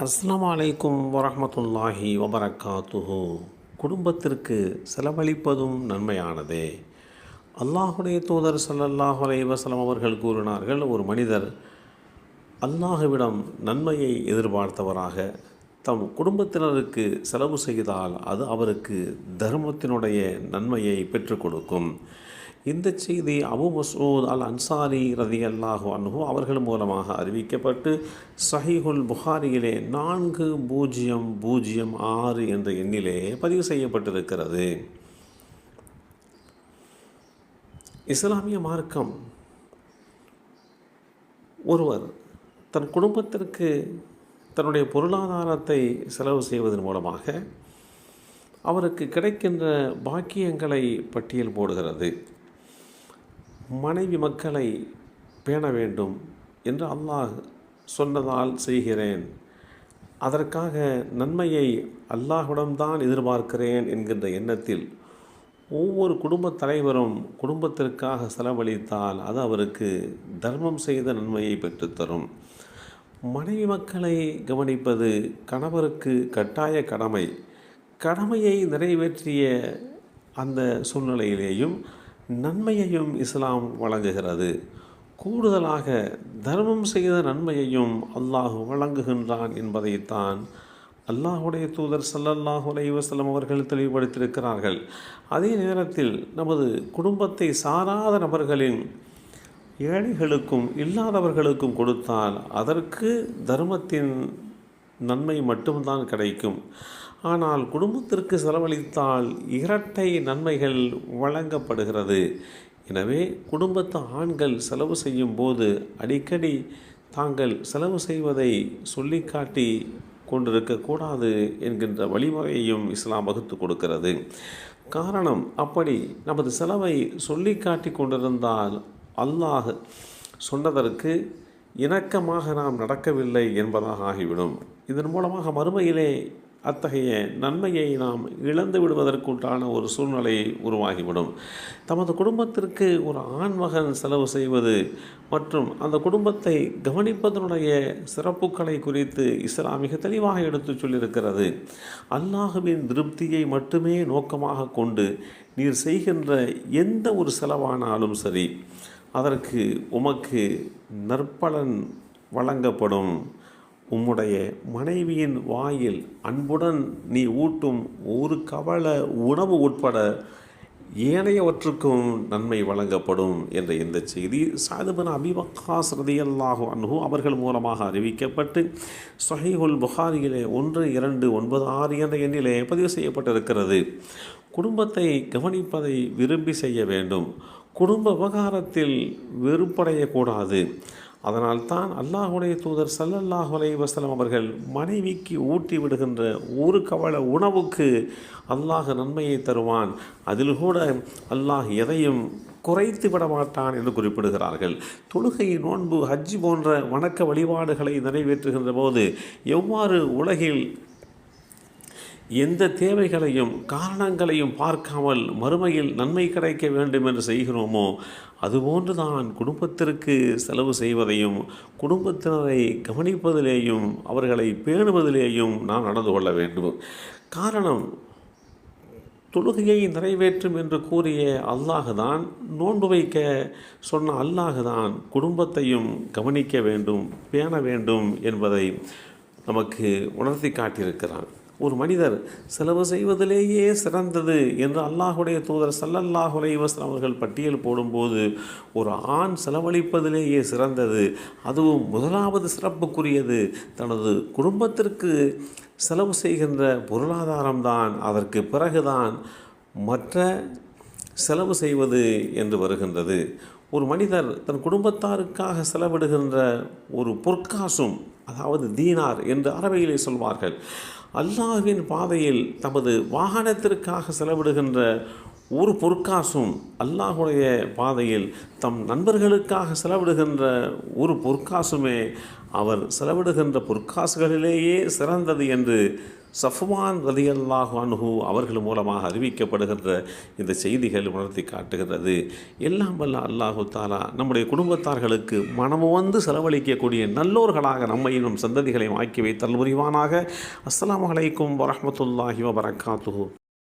அஸ்லாம் அலைக்கும் வரமத்துல்லாஹி வபரகாத்துஹு. குடும்பத்திற்கு செலவழிப்பதும் நன்மையானதே. அல்லாஹுடைய தூதர் சல்லல்லாஹு அலைவசலம் அவர்கள் கூறினார்கள் ஒரு மனிதர் அல்லாஹுவிடம் நன்மையை எதிர்பார்த்தவராக தம் குடும்பத்தினருக்கு செலவு செய்தால் அது அவருக்கு தர்மத்தினுடைய நன்மையை பெற்றுக் கொடுக்கும். இந்த செய்தி அபு மசூத் அல் அன்சாரி ரதி அல்லாஹு அன்ஹு அவர்கள் மூலமாக அறிவிக்கப்பட்டு சஹிஹுல் புகாரியிலே நான்கு பூஜ்ஜியம் பூஜ்ஜியம் ஆறு என்ற எண்ணிலே பதிவு செய்யப்பட்டிருக்கிறது. இஸ்லாமிய மார்க்கம் ஒருவர் தன் குடும்பத்திற்கு தன்னுடைய பொருளாதாரத்தை செலவு செய்வதன் மூலமாக அவருக்கு கிடைக்கின்ற பாக்கியங்களை பட்டியல் போடுகிறது. மனைவி மக்களை பேண வேண்டும் என்று அல்லாஹ் சொன்னதால் செய்கிறேன். அதற்காக நன்மையை அல்லாஹ்விடம்தான் எதிர்பார்க்கிறேன் என்கின்ற எண்ணத்தில் ஒவ்வொரு குடும்பத் தலைவரும் குடும்பத்திற்காக செலவழித்தால் அது அவருக்கு தர்மம் செய்த நன்மையை பெற்றுத்தரும். மனைவி மக்களை கவனிப்பது கணவருக்கு கட்டாய கடமை. கடமையை நிறைவேற்றிய அந்த சூழ்நிலையிலேயும் நன்மையையும் இஸ்லாம் வழங்குகிறது. கூடுதலாக தர்மம் செய்த நன்மையையும் அல்லாஹ் வழங்குகின்றான் என்பதைத்தான் அல்லாஹுடைய தூதர் சல்லல்லாஹு அலைஹி அவர்கள் தெளிவுபடுத்தியிருக்கிறார்கள். அதே நேரத்தில் நமது குடும்பத்தை சாராத நபர்களின் ஏழைகளுக்கும் இல்லாதவர்களுக்கும் கொடுத்தால் அதற்கு தர்மத்தின் நன்மை மட்டும்தான் கிடைக்கும். ஆனால் குடும்பத்திற்கு செலவழித்தால் இரட்டை நன்மைகள் வழங்கப்படுகிறது. எனவே குடும்பத்து ஆண்கள் செலவு செய்யும் போது அடிக்கடி தாங்கள் செலவு செய்வதை சொல்லிக்காட்டி கொண்டிருக்கக்கூடாது என்கின்ற வழிமுறையையும் இஸ்லாம் வகுத்து கொடுக்கிறது. காரணம் அப்படி நமது செலவை சொல்லி காட்டி கொண்டிருந்தால் அல்லாஹ் சொன்னதற்கு இணக்கமாக நாம் நடக்கவில்லை என்பதாக ஆகிவிடும். இதன் மூலமாக மறுமையிலே அத்தகைய நன்மையை நாம் இழந்து விடுவதற்குண்டான ஒரு சூழ்நிலை உருவாகிவிடும். தமது குடும்பத்திற்கு ஒரு ஆண்மகன் செலவு செய்வது மற்றும் அந்த குடும்பத்தை கவனிப்பதனுடைய சிறப்புகளை குறித்து இஸ்லாம் மிக தெளிவாக எடுத்துச் சொல்லியிருக்கிறது. அல்லாஹுவின் திருப்தியை மட்டுமே நோக்கமாக கொண்டு நீர் செய்கின்ற எந்த ஒரு செலவானாலும் சரி அதற்கு உமக்கு நற்பலன் வழங்கப்படும். உம்முடைய மனைவியின் வாயில் அன்புடன் நீ ஊட்டும் ஒரு கவள உணவு உட்பட ஏனையவற்றுக்கும் நன்மை வழங்கப்படும் என்ற இந்த செய்தி சாதுபன் அபிபக்காஸ் ரதியல்லாஹு அன்ஹு அவர்கள் மூலமாக அறிவிக்கப்பட்டு சொஹைகுல் புகாரியிலே ஒன்று இரண்டு ஒன்பது ஆறு என்ற எண்ணிலே பதிவு செய்யப்பட்டிருக்கிறது. குடும்பத்தை கவனிப்பதை விரும்பி செய்ய வேண்டும். குடும்ப விவகாரத்தில் வெறுப்படையக்கூடாது. அதனால்தான் அல்லாஹுடைய தூதர் சல்லல்லாஹு அலைஹி வசலம் அவர்கள் மனைவிக்கு ஊட்டி விடுகின்ற ஒரு கவல உணவுக்கு அல்லாஹ் நன்மையை தருவான். அதில் கூட அல்லாஹ் எதையும் குறைத்து விட மாட்டான் என்று குறிப்பிடுகிறார்கள். தொழுகை நோன்பு ஹஜ்ஜி போன்ற வணக்க வழிபாடுகளை நிறைவேற்றுகின்ற போது எவ்வாறு உலகில் எந்த தேவைகளையும் காரணங்களையும் பார்க்காமல் மறுமையில் நன்மை கிடைக்க வேண்டும் என்று செய்கிறோமோ அதுபோன்று தான் குடும்பத்திற்கு செலவு செய்வதையும் குடும்பத்தினரை கவனிப்பதிலேயும் அவர்களை பேணுவதிலேயும் நாம் நடந்து கொள்ள வேண்டும். காரணம் தொழுகையை நிறைவேற்றும் என்று கூறிய அல்லாஹுதான் நோன்பு வைக்க சொன்ன அல்லாஹுதான் குடும்பத்தையும் கவனிக்க வேண்டும் பேண வேண்டும் என்பதை நமக்கு உணர்த்தி காட்டியிருக்கிறான். ஒரு மனிதர் செலவு செய்வதிலேயே சிறந்தது என்று அல்லாஹுடைய தூதர் சல்லல்லாஹு அலைவசம் அவர்கள் பட்டியல் போடும்போது ஒரு ஆண் செலவழிப்பதிலேயே சிறந்தது அதுவும் முதலாவது சிறப்புக்குரியது. தனது குடும்பத்திற்கு செலவு செய்கின்ற பொருளாதாரம்தான் அதற்கு பிறகுதான் மற்ற செலவு செய்வது என்று வருகின்றது. ஒரு மனிதர் தன் குடும்பத்தாருக்காக செலவிடுகின்ற ஒரு பொற்காசும் அதாவது தீனார் என்று அரபியிலே சொல்வார்கள். அல்லாஹ்வின் பாதையில் தமது வாகனத்திற்காக செலவிடுகின்ற ஒரு பொற்காசும் அல்லாஹுடைய பாதையில் தம் நண்பர்களுக்காக செலவிடுகின்ற ஒரு பொற்காசுமே அவர் செலவிடுகின்ற பொற்காசுகளிலேயே சிறந்தது என்று சஃப்வான் ரதியல்லாஹு அன்ஹு அவர்கள் மூலமாக அறிவிக்கப்படுகின்ற இந்த செய்திகள் உணர்த்தி காட்டுகிறது எல்லாம் வல்ல அல்லாஹு தாலா நம்முடைய குடும்பத்தார்களுக்கு மனமு வந்து செலவழிக்கக்கூடிய நல்லோர்களாக நம்மையும் நம் சந்ததிகளையும் ஆக்கி வைத்தல் முறிவானாக அஸ்லாம் அலைக்கும் வரமத்துல்லாஹி வபரகாத்துஹு.